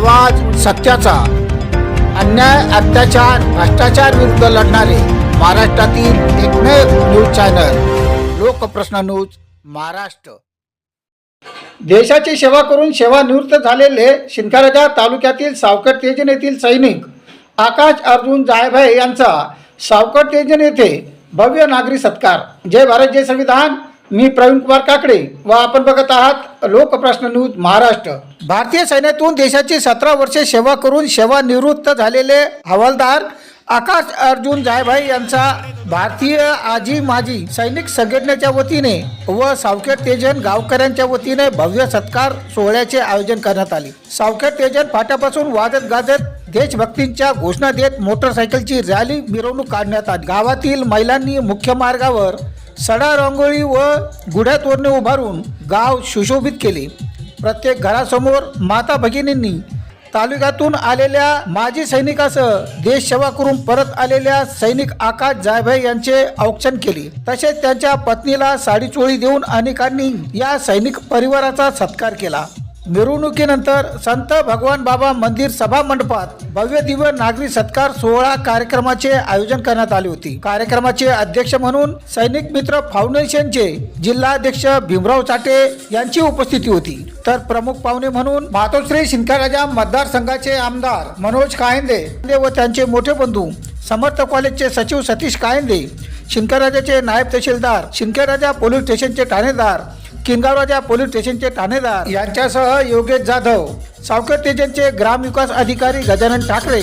आवाज सत्याचा. अन्याय अत्याचार भ्रष्टाचार विरुद्ध लढणारे महाराष्ट्रातील एकमेव news channel Lokprashna news Maharashtra. देशाची सेवा करून सेवानिवृत्त झालेले शिंदखेडा तालुक्यातील सावकट तेजन येथील सैनिक आकाश अर्जुन जायभाई यांचा सावकट तेजन येथे भव्य नागरी सत्कार. जय भारत जय संविधान. मी प्रवीण कुमार काकडे व आपण बघत आहात लोकप्रश्न न्यूज महाराष्ट्र. भारतीय सैन्यातून देशाची सतरा वर्षे सेवा करून सेवानिवृत्त झालेले हवालदार आकाश अर्जुन जायभाई यांचा भारतीय आजी माजी सैनिक संघटनेच्या वतीने व सावखेड तेजन गावकऱ्यांच्या वतीने भव्य सत्कार सोहळ्याचे आयोजन करण्यात आले. सावखेड तेजन फाट्यापासून वाजत गाजत देशभक्तींच्या घोषणा देत मोटरसायकलची रॅली मिरवणूक काढण्यात आली. गावातील महिलांनी मुख्य मार्गावर सडा रांगोळी व गुढ्या तोरणे उभारून गाव सुशोभित केले. प्रत्येक घरासमोर माता भगिनींनी तालुक्यातून आलेल्या माजी सैनिकासह देश सेवा करून परत आलेल्या सैनिक आकाश जायभाई यांचे औक्षण केले. तसेच त्यांच्या पत्नीला साडी चोळी देऊन अनेकांनी या सैनिक परिवाराचा सत्कार केला. मिरवणुकीनंतर संत भगवान बाबा मंदिर सभा मंडपात भव्य दिव्य नागरी सत्कार सोहळा कार्यक्रमाचे आयोजन करण्यात आले होते. कार्यक्रमाचे अध्यक्ष म्हणून सैनिक मित्र फाउंडेशनचे जिल्हाध्यक्ष भीमराव चाटे यांची उपस्थिती होती. तर प्रमुख पाहुणे म्हणून मातोश्री शिंदखेडराजा मतदारसंघाचे आमदार मनोज कायंदे व त्यांचे मोठे बंधू समर्थ कॉलेजचे सचिव सतीश कायंदे शिंदखेडराजाचे नायब तहसीलदार शिंदखेडराजा पोलीस स्टेशनचे ठाणेदार किनगावराजा पोलीस स्टेशनचे ठाणेदार यांच्यासह योगेश जाधव सावकर स्टेशनचे ग्रामविकास अधिकारी गजानन ठाकरे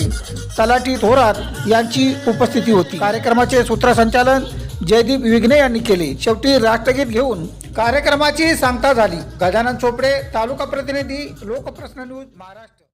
तलाठी थोरात यांची उपस्थिती होती. कार्यक्रमाचे सूत्रसंचालन जयदीप विघ्ने यांनी केले. शेवटी राष्ट्रगीत घेऊन कार्यक्रमाची सांगता झाली. गजानन चोपडे तालुका प्रतिनिधी लोकप्रश्न न्यूज महाराष्ट्र.